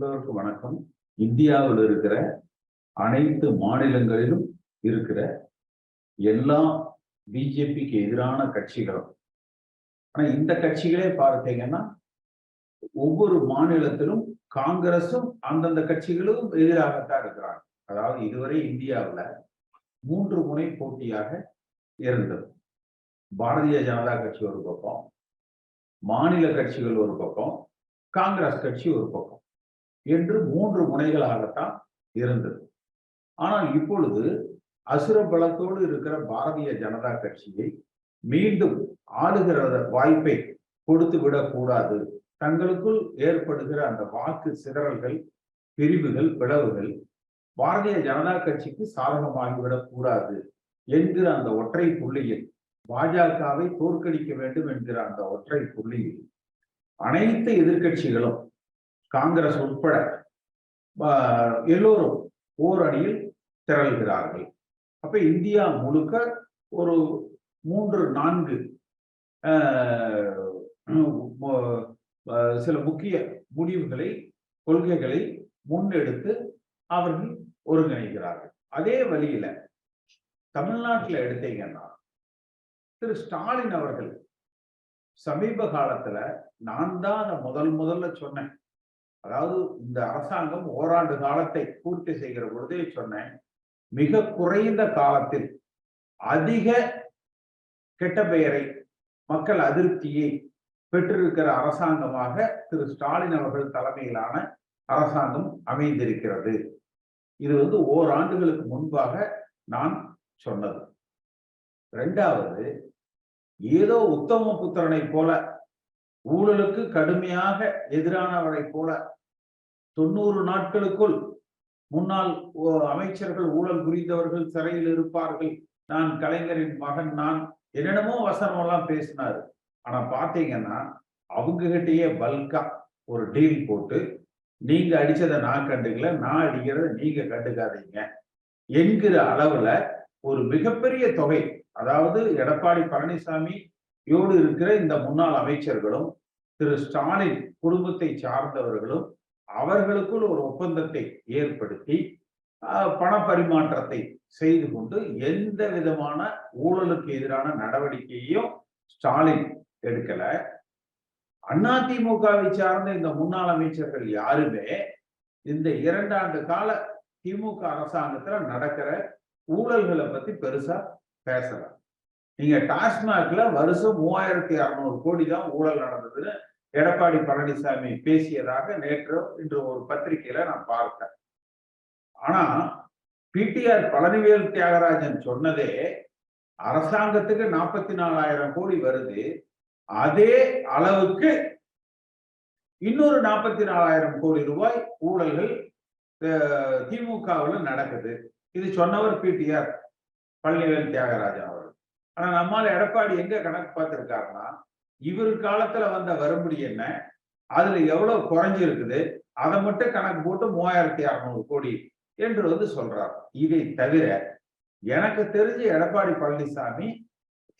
எல்லோருக்கும் வணக்கம். இந்தியாவில் இருக்கிற அனைத்து மாநிலங்களிலும் இருக்கிற எல்லா பிஜேபிக்கு எதிரான கட்சிகளும். ஆனா இந்த கட்சிகளே பார்த்தீங்கன்னா ஒவ்வொரு மாநிலத்திலும் காங்கிரசும் அந்தந்த கட்சிகளும் எதிராகத்தான் இருக்கிறாங்க. அதாவது இதுவரை இந்தியாவில் மூன்று முனை போட்டியாக இருந்தது. பாரதிய ஜனதா கட்சி ஒரு பக்கம் மாநில கட்சிகள் ஒரு பக்கம் காங்கிரஸ் கட்சி ஒரு பக்கம். என்று மூன்று முனைகளாகத்தான் இருந்தது. ஆனால் இப்பொழுது அசுர பலத்தோடு இருக்கிற பாரதிய ஜனதா கட்சியை மீண்டும் ஆளுகிற வாய்ப்பை கொடுத்து விடக்கூடாது. தங்களுக்குள் ஏற்படுகிற அந்த வாக்கு சிதறல்கள் பிரிவுகள் பிளவுகள் பாரதிய ஜனதா கட்சிக்கு சாதகமாகிவிடக் கூடாது என்கிற அந்த ஒற்றை புள்ளியில் பாஜகவை தோற்கடிக்க வேண்டும் என்கிற அந்த ஒற்றை புள்ளியில் அனைத்து எதிர்கட்சிகளும் காங்கிரஸ் உட்பட எல்லோரும் ஓர் அணியில் திரள்கிறார்கள். அப்ப இந்தியா முழுக்க ஒரு மூன்று நான்கு சில முக்கிய முடிவுகளை கொள்கைகளை முன்னெடுத்து அவர்கள் ஒருங்கிணைக்கிறார்கள் அதே வழியில தமிழ்நாட்டில் எடுத்தீங்கன்னா திரு ஸ்டாலின் அவர்கள் சமீப காலத்துல நான் தான் அதை முதல் முதல்ல சொன்னேன். அதாவது இந்த அரசாங்கம் ஓராண்டு காலத்தை பூர்த்தி செய்கிற பொழுதே சொன்னேன் மிக குறைந்த காலத்தில் அதிக கெட்ட பெயரை மக்கள் அதிருப்தியை பெற்றிருக்கிற அரசாங்கமாக திரு ஸ்டாலின் அவர்கள் தலைமையிலான அரசாங்கம் அமைந்திருக்கிறது. இது வந்து ஓராண்டுகளுக்கு முன்பாக நான் சொன்னது. ரெண்டாவது ஏதோ உத்தம புத்திரனை போல ஊழலுக்கு கடுமையாக எதிரானவரை போல தொண்ணூறு நாட்களுக்குள் முன்னாள் அமைச்சர்கள் ஊழல் புரிந்தவர்கள் சிறையில் இருப்பார்கள். நான் கலைஞரின் மகன் நான் என்னென்னமோ வசனம் எல்லாம் பேசினாரு. ஆனா பாத்தீங்கன்னா அவங்க கிட்டயே பல்கா ஒரு டீல் போட்டு நீங்க அடிச்சதை நான் கண்டுக்கல நான் அடிக்கிறத நீங்க கண்டுக்காதீங்க. என்கிற அளவுல ஒரு மிகப்பெரிய தொகை அதாவது எடப்பாடி பழனிசாமி யோடு இருக்கிற இந்த முன்னாள் அமைச்சர்களும் திரு ஸ்டாலின் குடும்பத்தை சார்ந்தவர்களும் அவர்களுக்குள் ஒரு ஒப்பந்தத்தை ஏற்படுத்தி பண பரிமாற்றத்தை செய்து கொண்டு எந்த விதமான ஊழலுக்கு எதிரான நடவடிக்கையையும் ஸ்டாலின் எடுக்கல. அதிமுகவை சார்ந்த இந்த முன்னாள் அமைச்சர்கள் யாருமே இந்த இரண்டாண்டு கால திமுக அரசாங்கத்துல நடக்கிற ஊழல்களை பத்தி பெருசா பேசல. நீங்க டாஸ்மாக்ல வருஷம் மூவாயிரத்தி அறுநூறு கோடி தான் ஊழல் நடந்ததுன்னு எடப்பாடி பழனிசாமி பேசியதாக நேற்று இன்று ஒரு பத்திரிகையில நான் பார்த்தேன். ஆனா பிடிஆர் பழனிவேல் தியாகராஜன் சொன்னதே அரசாங்கத்துக்கு நாற்பத்தி நாலாயிரம் கோடி வருது அதே அளவுக்கு இன்னொரு நாற்பத்தி நாலாயிரம் கோடி ரூபாய் ஊழல்கள் திமுகவில் நடக்குது. இது சொன்னவர் பிடிஆர் பழனிவேல் தியாகராஜன். ஆனா நம்மால எடப்பாடி எங்க கணக்கு பார்த்திருக்காருன்னா இவர் காலத்துல வந்த வரும்படி என்ன அதுல எவ்வளவு குறைஞ்சிருக்குது அதை மட்டும் கணக்கு போட்டு மூவாயிரத்தி அறுநூறு கோடி என்று வந்து சொல்றார். இதை தவிர எனக்கு தெரிஞ்ச எடப்பாடி பழனிசாமி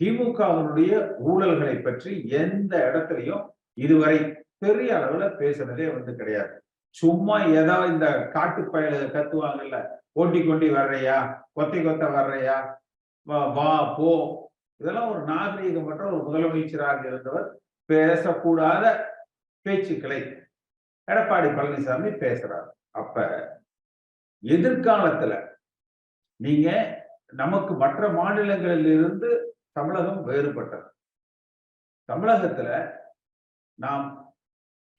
திமுகவினுடைய ஊழல்களை பற்றி எந்த இடத்துலையும் இதுவரை பெரிய அளவுல பேசுனதே வந்து கிடையாது. சும்மா ஏதாவது இந்த காட்டு பயல கத்துவாங்கல்ல ஓட்டி கொண்டி வர்றையா கொத்தை கொத்த வர்றையா வா போ. இதெல்லாம் ஒரு நாகரீகமற்ற ஒரு முதலமைச்சராக இருந்தவர் பேசக்கூடாத பேச்சுக்களை எடப்பாடி பழனிசாமி பேசுறார். அப்ப எதிர்காலத்துல நீங்க நமக்கு மற்ற மாநிலங்களில் இருந்து தமிழகம் வேறுபட்டது. தமிழகத்துல நாம்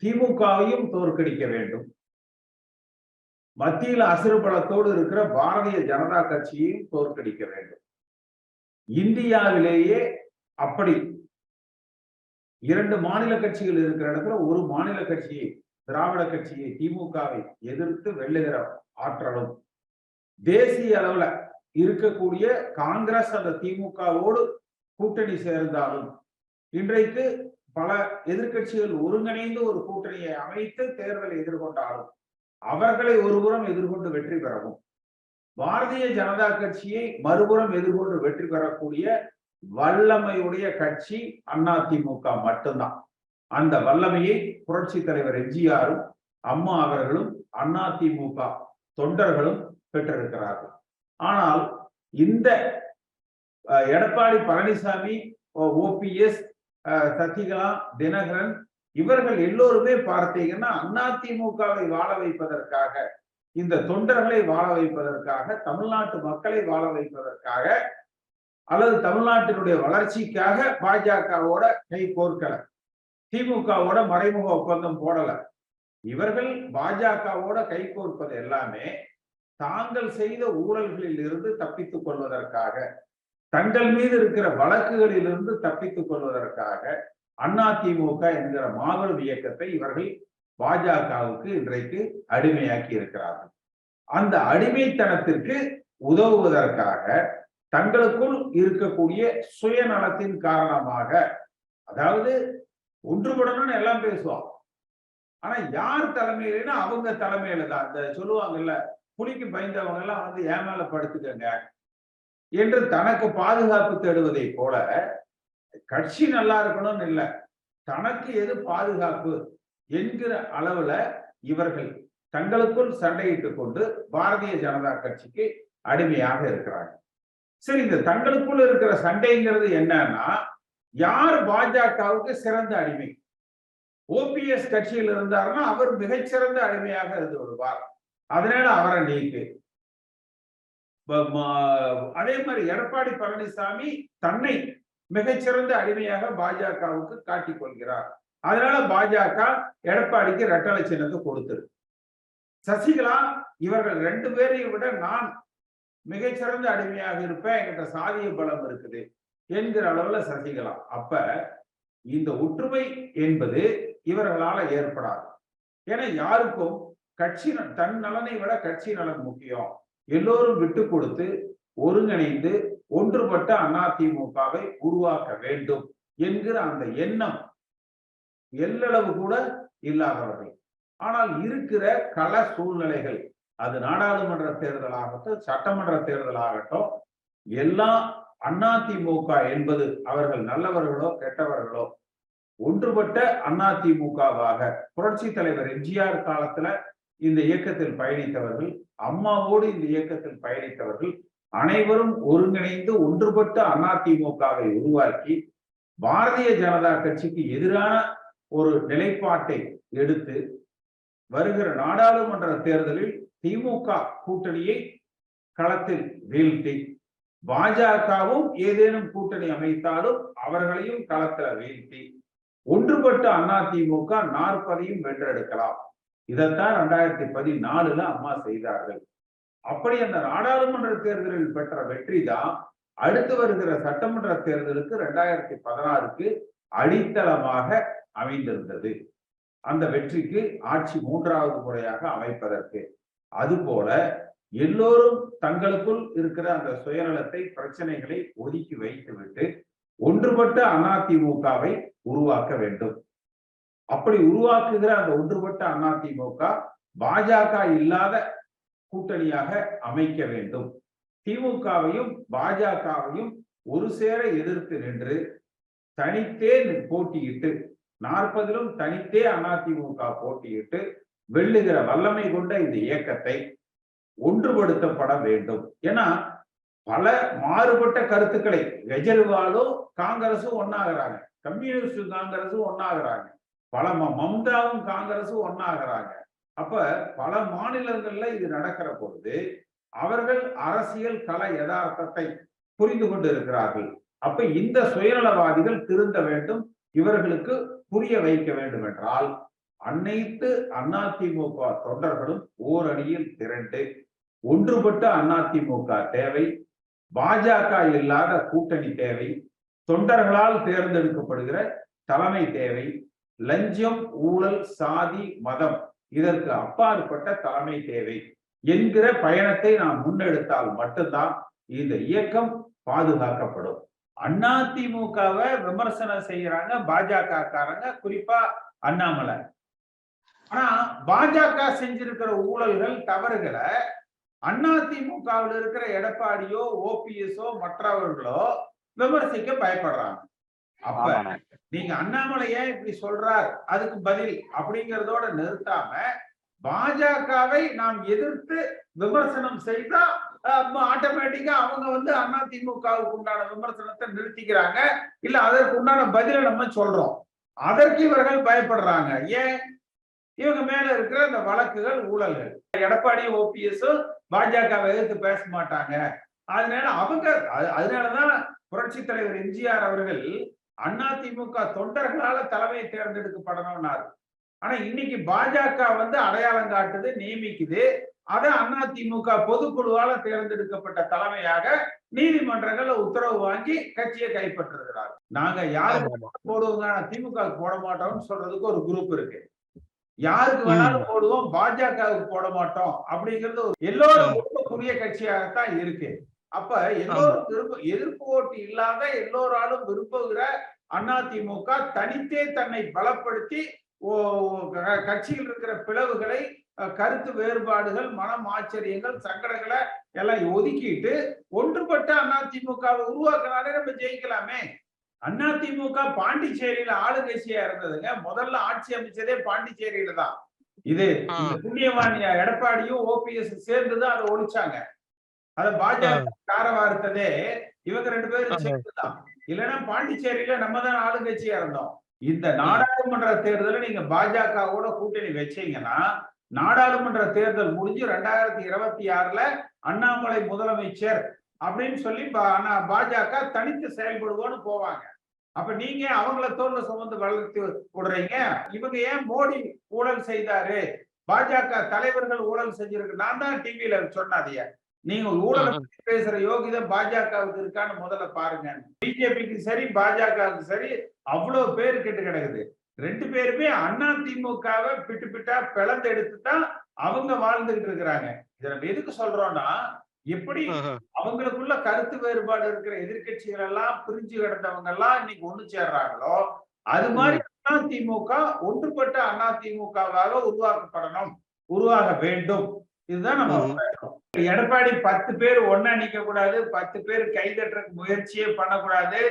திமுகவையும் தோற்கடிக்க வேண்டும். மத்தியில் அசுறுபலத்தோடு இருக்கிற பாரதிய ஜனதா கட்சியையும் தோற்கடிக்க வேண்டும். இந்தியாவிலேயே அப்படி இரண்டு மாநில கட்சிகள் இருக்கிற இடத்துல ஒரு மாநில கட்சியை திராவிட கட்சியை திமுகவை எதிர்த்து வெல்லுகிற ஆற்றலும் தேசிய அளவுல இருக்கக்கூடிய காங்கிரஸ் அந்த திமுகவோடு கூட்டணி சேர்ந்தாலும் இன்றைக்கு பல எதிர்கட்சிகள் ஒருங்கிணைந்து ஒரு கூட்டணியை அமைத்து தேர்தலை எதிர்கொண்டாலும் அவர்களை ஒருபுறம் எதிர்கொண்டு வெற்றி பெறவும் பாரதிய ஜனதா கட்சியை மறுபுறம் எதிர்கொண்டு வெற்றி பெறக்கூடிய வல்லமையுடைய கட்சி அதிமுக மட்டும்தான். அந்த வல்லமையை புரட்சி தலைவர் எம்ஜிஆரும் அம்மா அவர்களும் அதிமுக தொண்டர்களும் பெற்றிருக்கிறார்கள். ஆனால் இந்த எடப்பாடி பழனிசாமி ஓபிஎஸ் சசிகலா தினகரன் இவர்கள் எல்லோருமே பார்த்தீங்கன்னா அதிமுகவை வாழ வைப்பதற்காக இந்த தொண்டர்களை வாழ வைப்பதற்காக தமிழ்நாட்டு மக்களை வாழ வைப்பதற்காக அல்லது தமிழ்நாட்டினுடைய வளர்ச்சிக்காக பாஜகவோட கை கோர்க்கல. திமுகவோட மறைமுக ஒப்பந்தம் போடல. இவர்கள் பாஜகவோட கை கோர்ப்பது எல்லாமே தாங்கள் செய்த ஊழல்களில் இருந்து தப்பித்துக் கொள்வதற்காக தங்கள் மீது இருக்கிற வழக்குகளிலிருந்து தப்பித்துக் கொள்வதற்காக அதிமுக என்கிற மாபெரும் இயக்கத்தை இவர்கள் பாஜகவுக்கு இன்றைக்கு அடிமையாக்கி இருக்கிறார்கள். அந்த அடிமைத்தனத்திற்கு உதவுவதற்காக தங்களுக்குள் இருக்கக்கூடிய சுயநலத்தின் காரணமாக அதாவது ஒன்றுபடணும்னு எல்லாம் பேசுவான் ஆனா யார் தலைமையிலன்னா அவங்க தலைமையில தான். இந்த சொல்லுவாங்கல்ல புலிக்கு பயந்தவங்க எல்லாம் வந்து ஏன் மேல படுத்துக்கங்க என்று தனக்கு பாதுகாப்பு தேடுவதை போல கட்சி நல்லா இருக்கணும்னு இல்லை. தனக்கு எது பாதுகாப்பு? என்கிற அளவுல இவர்கள் தங்களுக்குள் சண்டையிட்டுக் கொண்டு பாரதிய ஜனதா கட்சிக்கு அடிமையாக இருக்கிறாங்க சரி இந்த தங்களுக்குள் இருக்கிற சண்டைங்கிறது என்னன்னா யார் பாஜகவுக்கு சிறந்த அடிமை? ஓபிஎஸ் கட்சியில் இருந்தாருன்னா அவர் மிகச்சிறந்த அடிமையாக இருந்து வருவார் அதனால அவரை நீக்கு. அதே மாதிரி எடப்பாடி பழனிசாமி தன்னை மிகச்சிறந்த அடிமையாக பாஜகவுக்கு காட்டிக் கொள்கிறார். அதனால பாஜக எடப்பாடிக்கு ரெட்டலை சின்னத்தை கொடுத்துரு. சசிகலா இவர்கள் ரெண்டு பேரையும் விட நான் மிகச்சிறந்த அடிமையாக இருப்பேன் என்கிட்ட சாதிய பலம் இருக்குது என்கிற அளவுல சசிகலா. அப்ப இந்த ஒற்றுமை என்பது இவர்களால ஏற்படாது. ஏன்னா யாருக்கும் கட்சி தன் நலனை விட கட்சி நலன் முக்கியம். எல்லோரும் விட்டு கொடுத்து ஒருங்கிணைந்து ஒன்றுபட்ட அதிமுகவை உருவாக்க வேண்டும் என்கிற அந்த எண்ணம் எல்லளவு கூட இல்லாதவர்கள். ஆனால் இருக்கிற கள சூழ்நிலைகள் அது நாடாளுமன்ற தேர்தலாகட்டும் சட்டமன்ற தேர்தலாகட்டும் எல்லாம் அதிமுக என்பது அவர்கள் நல்லவர்களோ கெட்டவர்களோ ஒன்றுபட்ட அதிமுகவாக புரட்சி தலைவர் எம்ஜிஆர் காலத்துல இந்த இயக்கத்தில் பயணித்தவர்கள் அம்மாவோடு இந்த இயக்கத்தில் பயணித்தவர்கள் அனைவரும் ஒருங்கிணைந்து ஒன்றுபட்ட அதிமுகவை உருவாக்கி பாரதிய ஜனதா கட்சிக்கு எதிரான ஒரு நிலைப்பாட்டை எடுத்து வருகிற நாடாளுமன்ற தேர்தலில் திமுக கூட்டணியை களத்தில் வீழ்த்தி பாஜகவும் ஏதேனும் கூட்டணி அமைத்தாலும் அவர்களையும் களத்துல வீழ்த்தி ஒன்றுபட்ட அதிமுக நாற்பதையும் வென்றெடுக்கலாம். இதைத்தான் ரெண்டாயிரத்தி பதினாலுல அம்மா செய்தார்கள். அப்படி அந்த நாடாளுமன்ற தேர்தலில் பெற்ற வெற்றி தான் அடுத்து வருகிற சட்டமன்ற தேர்தலுக்கு ரெண்டாயிரத்தி பதினாறுக்கு அடித்தளமாக அமைந்திருந்தது. அந்த வெற்றிக்கு ஆட்சி மூன்றாவது முறையாக அமைப்பதற்கு. அதுபோல எல்லோரும் தங்களுக்குள் இருக்கிற அந்த சுயநலத்தை பிரச்சனைகளை ஒதுக்கி வைத்துவிட்டு ஒன்றுபட்ட அதிமுகவை உருவாக்க வேண்டும். அப்படி உருவாக்குகிற அந்த ஒன்றுபட்ட அதிமுக பாஜக இல்லாத கூட்டணியாக அமைக்க வேண்டும். திமுகவையும் பாஜகவையும் ஒரு சேர எதிர்த்து நின்று தனித்தே போட்டியிட்டு நாற்பதிலும் தனித்தே அதிமுக போட்டியிட்டு வெல்லுகிற வல்லமை கொண்ட இந்த இயக்கத்தை ஒன்றுபடுத்தப்பட வேண்டும். ஏன்னா பல மாறுபட்ட கருத்துக்களை கெஜ்ரிவாலும் காங்கிரஸும் ஒன்னாகிறாங்க கம்யூனிஸ்ட் காங்கிரஸும் ஒன்னாகிறாங்க பல ம- மம்தாவும் காங்கிரஸும் ஒன்னாகிறாங்க அப்ப பல மாநிலங்கள்ல இது நடக்கிற பொழுது அவர்கள் அரசியல் கல யதார்த்தத்தை புரிந்து கொண்டு இருக்கிறார்கள் அப்ப இந்த சுயநலவாதிகள் திருந்த வேண்டும் இவர்களுக்கு புரிய வைக்க வேண்டும் என்றால் அனைத்து அதிமுக தொண்டர்களும் ஓரணியில் திரண்டு ஒன்றுபட்ட அதிமுக தேவை பாஜக இல்லாத கூட்டணி தேவை தொண்டர்களால் தேர்ந்தெடுக்கப்படுகிற தலைமை தேவை லஞ்சம் ஊழல் சாதி மதம் இதற்கு அப்பாற்பட்ட தலைமை தேவை என்கிற பயணத்தை நாம் முன்னெடுத்தால் மட்டும்தான் இந்த இயக்கம் பாதுகாக்கப்படும். அதிமுகவை விமர்சனம் செய்யறாங்க பாஜக காரங்க குறிப்பா அண்ணாமலை. ஆனா பாஜக செஞ்சிருக்கிற ஊழல்கள் தவறுகளை அதிமுகவில் இருக்கிற எடப்பாடியோ ஓபிஎஸ்ஓ மற்றவர்களோ விமர்சிக்க பயப்படுறாங்க. அப்ப. நீங்க அண்ணாமலை ஏன் இப்படி சொல்றார்? அதுக்கு பதில் அப்படிங்கறதோட நிறுத்தாம பாஜகவை நாம் எதிர்த்து விமர்சனம் செய்தா ஆட்டோமேட்டிக்கா அவங்க வந்து அதிமுகவுக்கு உண்டான விமர்சனத்தை நிறுத்திக்கிறாங்க. இல்ல அதற்கு உண்டான பதிலை நம்ம சொல்றோம். அதற்கு இவர்கள் பயப்படுறாங்க. ஏன்? இவங்க மேல இருக்கிற இந்த வழக்குகள் ஊழல்கள். எடப்பாடி ஓபிஎஸும் பாஜக எதிர்த்து பேச மாட்டாங்க. அதனால அவங்க அதனாலதான் புரட்சி தலைவர் எம்ஜிஆர் அவர்கள் அதிமுக தொண்டர்களால தலைமையை தேர்ந்தெடுக்கப்படணும்னாரு. ஆனா இன்னைக்கு பாஜக வந்து அடையாளம் காட்டுது நியமிக்குது. அதை அதிமுக பொதுக்குழுவால தேர்ந்தெடுக்கப்பட்ட தலைமையாக நீதிமன்றங்கள்ல உத்தரவு வாங்கி கட்சியை கைப்பற்றுகிறார். நாங்க யாருக்கு. போடுவோங்க? திமுக போட மாட்டோம்னு சொல்றதுக்கு ஒரு குரூப் இருக்கு. யாருக்கு வேணாலும் போடுவோம் பாஜகவுக்கு போட மாட்டோம் அப்படிங்கிறது எல்லோரும் விரும்பக்கூடிய கட்சியாகத்தான் இருக்கு. அப்ப எல்லோரும் விரும்ப எதிர்ப்பு ஓட்டு இல்லாத எல்லோராலும் விரும்புகிற அதிமுக தனித்தே தன்னை பலப்படுத்தி கட்சியில் இருக்கிற பிளவுகளை கருத்து வேறுபாடுகள் மனம் ஆச்சரியங்கள் சங்கடங்களை எல்லாம் ஒதுக்கிட்டு ஒன்றுபட்ட அதிமுகவை உருவாக்கினாலே நம்ம ஜெயிக்கலாமே. அதிமுக பாண்டிச்சேரியில ஆளுங்கட்சியா இருந்ததுங்க. முதல்ல ஆட்சி அமைச்சதே பாண்டிச்சேரியில தான். இது புண்ணியவாணி எடப்பாடியும் ஓபிஎஸ் சேர்ந்துதான் அதை ஒழிச்சாங்க. அத பாஜக காரவார்த்ததே இவங்க ரெண்டு பேரும். சேர்ந்துதான். இல்லைன்னா பாண்டிச்சேரியில நம்ம தான் ஆளுங்கட்சியா இருந்தோம். இந்த நாடாளுமன்ற தேர்தலை நீங்க பாஜகவோட கூட்டணி வச்சீங்கன்னா நாடாளுமன்ற தேர்தல் முடிஞ்சு ரெண்டாயிரத்தி இருபத்தி ஆறுல அண்ணாமலை முதலமைச்சர் அப்படின்னு சொல்லி பாஜக தனித்து செயல்படுவோன்னு போவாங்க. அப்ப நீங்க அவங்கள தோல்ல சுமந்து வளர்த்து விடுறீங்க. இவங்க ஏன் மோடி ஊழல் செய்தாரு? பாஜக தலைவர்கள் ஊழல் செஞ்சிருக்கு. நான் தான் டிவியில சொன்னாதிய நீங்க ஊழல் பத்தி பேசுற யோகிதை பாஜகவுக்கு இருக்கான்னு முதல்ல பாருங்க. பிஜேபிக்கு சரி பாஜகவுக்கு சரி அவ்வளவு பேர் கெட்டு கிடக்குது. ரெண்டு பேருமே அண்ணா திமுகவை பிட்டு பிட்டா பிளந்து எடுத்து தான் அவங்க வாழ்ந்துகிட்டு இருக்கிறாங்க. இதை நம்ம எதுக்கு சொல்றோம்னா எப்படி. அவங்களுக்குள்ள கருத்து வேறுபாடு இருக்கிற எதிர்க்கட்சிகள் எல்லாம் பிரிஞ்சு கிடந்தவங்க எல்லாம் இன்னைக்கு ஒண்ணு சேர்றாங்களோ அது மாதிரி அதிமுக ஒன்றுபட்ட அதிமுகவாக உருவாக்கப்படணும் உருவாக வேண்டும். இதுதான் நம்ம. எடப்பாடி பத்து பேர் ஒன்னா நிக்க கூடாது பத்து பேர் கை தட்டுறதுக்கு முயற்சியே பண்ணக்கூடாது.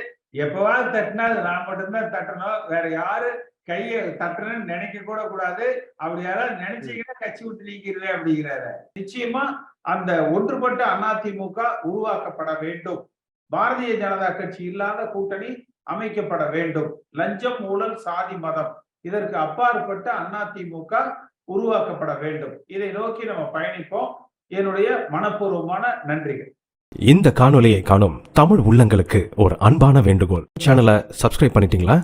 எப்பவாவது தட்டினா அது நான் மட்டும்தான் தட்டணும் வேற யாரு கையை தட்டுறேன்னு நினைக்க கூட கூடாது. அப்படி யாராவது நினைச்சீங்கன்னா கட்சி விட்டு நீக்கிறது அப்படிங்கிறாரு. நிச்சயமா அந்த ஒன்றுபட்ட அதிமுக உருவாக்கப்பட வேண்டும். பாரதிய ஜனதா கட்சி இல்லாத கூட்டணி அமைக்கப்பட வேண்டும். லஞ்சம் ஊழல் சாதி மதம். இதற்கு அப்பாற்பட்ட அதிமுக உருவாக்கப்பட வேண்டும். இதை நோக்கி நம்ம பயணிப்போம். என்னுடைய மனப்பூர்வமான நன்றிகள். இந்த காணொலியை காணும் தமிழ் உள்ளங்களுக்கு ஒரு அன்பான வேண்டுகோள். சேனலை சப்ஸ்கிரைப் பண்ணிட்டீங்களா?